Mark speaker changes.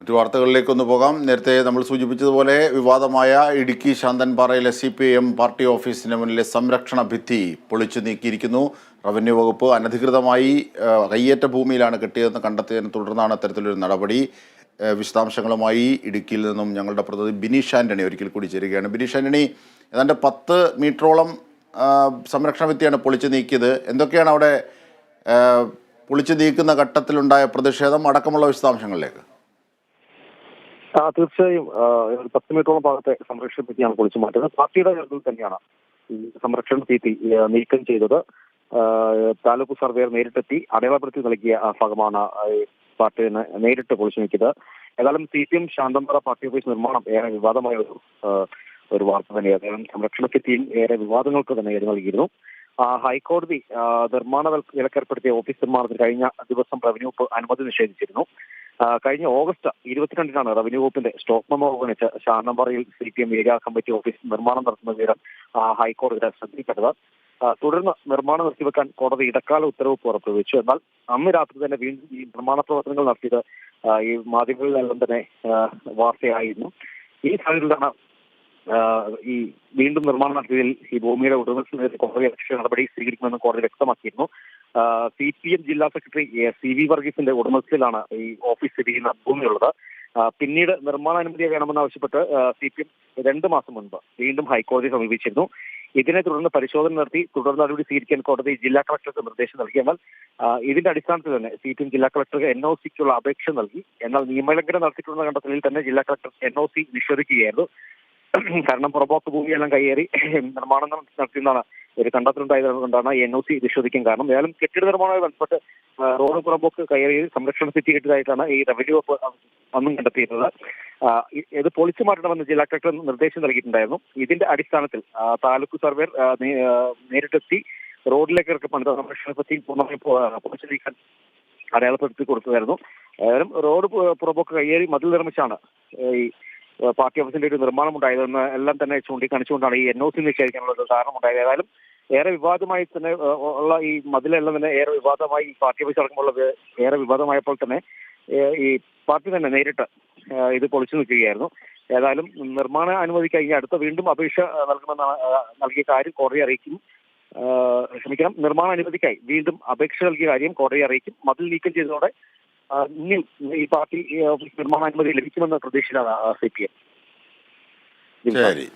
Speaker 1: മറ്റു വാർത്തകളിലേക്കൊന്ന് പോകാം. നേരത്തെ നമ്മൾ സൂചിപ്പിച്ചതുപോലെ വിവാദമായ ഇടുക്കി ശാന്തൻപാറയിലെ സി പി എം പാർട്ടി ഓഫീസിന് മുന്നിലെ സംരക്ഷണ ഭിത്തി പൊളിച്ചു നീക്കിയിരിക്കുന്നു. റവന്യൂ വകുപ്പ് അനധികൃതമായി കയ്യേറ്റ ഭൂമിയിലാണ് കെട്ടിയതെന്ന് കണ്ടെത്തിയതിനെ തുടർന്നാണ് അത്തരത്തിലൊരു നടപടി. വിശദാംശങ്ങളുമായി ഇടുക്കിയിൽ നിന്നും ഞങ്ങളുടെ പ്രതിനിധി ബിനീഷ് ആന്റണി ഒരിക്കൽ കൂടി ചേരുകയാണ്. ബിനീഷ് ആന്റണി ഏതാണ്ട് പത്ത് മീറ്ററോളം സംരക്ഷണ ഭിത്തിയാണ് പൊളിച്ചു നീക്കിയത്. എന്തൊക്കെയാണ് അവിടെ പൊളിച്ചു നീക്കുന്ന ഘട്ടത്തിലുണ്ടായ പ്രതിഷേധം? അടക്കമുള്ള വിശദാംശങ്ങളിലേക്ക്.
Speaker 2: തീർച്ചയായും ഒരു പത്ത് മീറ്ററോളം ഭാഗത്തെ സംരക്ഷണ ഭിത്തിയാണ് പൊളിച്ചു മാറ്റുന്നത്. പാർട്ടിയുടെ നേതൃത്വത്തിൽ തന്നെയാണ് ഈ സംരക്ഷണ ഭിത്തി നീക്കം ചെയ്തത്. താലൂക്ക് സർവേയർ നേരിട്ടെത്തി അടയാളപ്പെടുത്തി നൽകിയ ഭാഗമാണ് പാർട്ടി നേരിട്ട് പൊളിച്ചു നീക്കിയത്. ഏതായാലും C P M Shanthanpara party office നിർമ്മാണം ഏറെ വിവാദമായ ഒരു ഒരു വാർത്ത തന്നെയാണ് സംരക്ഷണ ഭിത്തിയിൽ ഏറെ വിവാദങ്ങൾക്ക് തന്നെ ഇട നൽകിയിരുന്നു. ഹൈക്കോടതി നിർമ്മാണ വില- വിലക്കേർപ്പെടുത്തിയ ഓഫീസ് നിർമ്മാണത്തിന് കഴിഞ്ഞ ദിവസം റവന്യൂ അനുമതി നിഷേധിച്ചിരുന്നു. കഴിഞ്ഞ ഓഗസ്റ്റ് ഇരുപത്തിരണ്ടിനാണ് റവന്യൂ വകുപ്പിന്റെ സ്റ്റോക്ക് മെമ്മോ അവഗണിച്ച് ശാന്തമ്പാറയിൽ C P M area committee office നിർമ്മാണം നടത്തുന്ന വിവരം ഹൈക്കോടതി ഹൈക്കോടതിയുടെ ശ്രദ്ധയിൽപ്പെട്ടത് തുടർന്ന് നിർമ്മാണം നിർത്തിവെക്കാൻ കോടതി ഇടക്കാല ഉത്തരവ് പുറപ്പെടുവിച്ചു. എന്നാൽ അന്ന് രാത്രി തന്നെ വീണ്ടും ഈ നിർമ്മാണ പ്രവർത്തനങ്ങൾ നടത്തിയത് ഈ മാധ്യമങ്ങളിലെല്ലാം തന്നെ വാർത്തയായിരുന്നു. ഈ സാഹചര്യത്തിലാണ് ഈ വീണ്ടും നിർമ്മാണം നടത്തിയതിൽ ഈ ഭൂമിയുടെ ഉടമസ്ഥനെതിരെ കോടതി അധിക്ഷേപ നടപടി സ്വീകരിക്കുമെന്ന് കോടതി വ്യക്തമാക്കിയിരുന്നു. സി പി എം ജില്ലാ സെക്രട്ടറി സി വി വർഗീസിന്റെ ഉടമസ്ഥയിലാണ് ഈ ഓഫീസ് സ്ഥിതി ചെയ്യുന്ന ഭൂമിയുള്ളത്. പിന്നീട് നിർമ്മാണാനുമതി വേണമെന്നാവശ്യപ്പെട്ട് സി പി എം രണ്ട് മാസം മുൻപ് വീണ്ടും ഹൈക്കോടതിയെ സമീപിച്ചിരുന്നു. ഇതിനെ തുടർന്ന് പരിശോധന നടത്തി തുടർ നടപടി സ്വീകരിക്കാൻ കോടതി ജില്ലാ കളക്ടർക്ക് നിർദ്ദേശം നൽകി. എന്നാൽ ഇതിന്റെ അടിസ്ഥാനത്തിൽ തന്നെ സി പി എം ജില്ലാ കളക്ടർക്ക് എൻ ഒ സിക്കുള്ള അപേക്ഷ നൽകി. എന്നാൽ നിയമലംഘനം നടത്തിയിട്ടുള്ള കണ്ടെത്തലിൽ തന്നെ ജില്ലാ കളക്ടർ എൻ ഒ സി നിഷേധിക്കുകയായിരുന്നു. കാരണം പുറമ്പോക്ക് ഭൂമിയെല്ലാം കയ്യേറി നിർമ്മാണം നടത്തിയെന്നാണ് ഒരു കണ്ടെത്തലുണ്ടായത് കൊണ്ടാണ് എൻ ഒ സി നിഷേധിക്കാൻ കാരണം ഏതായാലും കെട്ടിട നിർമ്മാണവുമായി ബന്ധപ്പെട്ട് റോഡ് പുറമ്പോക്ക് കയറി സംരക്ഷണ ഭിത്തി കെട്ടിയതായിട്ടാണ് ഈ റവന്യൂ വകുപ്പ് അന്നും കണ്ടെത്തിയിരുന്നത്. ഇത് പൊളിച്ചു മാറ്റണമെന്ന് ജില്ലാ കളക്ടർ നിർദ്ദേശം നൽകിയിട്ടുണ്ടായിരുന്നു. ഇതിന്റെ അടിസ്ഥാനത്തിൽ താലൂക്ക് ആ, നേരിട്ടെത്തി റോഡിലേക്ക് ഇറക്കി പണിത സംരക്ഷണ ഭിത്തി പൂർണമായി പൊ- പൊളിച്ചു നീക്കാൻ അടയാളപ്പെടുത്തി കൊടുത്തതായിരുന്നു. ഏതായാലും റോഡ് പുറമ്പോക്ക് കയ്യേറി മതിൽ നിർമ്മിച്ചാണ് ഈ പാർട്ടി ഓഫീസിന്റെ ഒരു നിർമ്മാണം ഉണ്ടായതെന്ന് എല്ലാം തന്നെ ചൂണ്ടിക്കാണിച്ചുകൊണ്ടാണ് ഈ എൻ ഒ സി നിഷേധിക്കാനുള്ള ഒരു കാരണമുണ്ടായത് ഏതായാലും ഏറെ വിവാദമായി തന്നെ ഉള്ള ഈ മതിലെല്ലാം തന്നെ ഏറെ വിവാദമായി പാർട്ടി ഓഫീസ് അടക്കമുള്ള ഏറെ വിവാദമായപ്പോൾ തന്നെ ഈ പാർട്ടി തന്നെ നേരിട്ട് ഇത് പൊളിച്ചു നിൽക്കുകയായിരുന്നു. ഏതായാലും നിർമ്മാണ അനുമതി അടുത്ത വീണ്ടും അപേക്ഷ നൽകുമെന്നാണ് നൽകിയ കാര്യം കോടതി അറിയിക്കും. ക്ഷമിക്കണം. നിർമ്മാണ അനുമതിക്കായി വീണ്ടും അപേക്ഷ നൽകിയ കാര്യം കോടതി അറിയിക്കും. മതിൽ നീക്കം ചെയ്തതോടെ ആ, ഇനി ഈ പാർട്ടി നിർമ്മാണാനുമതി ലഭിക്കുമെന്ന പ്രതീക്ഷയിലാണ് സി പി എം.
Speaker 1: ശരി.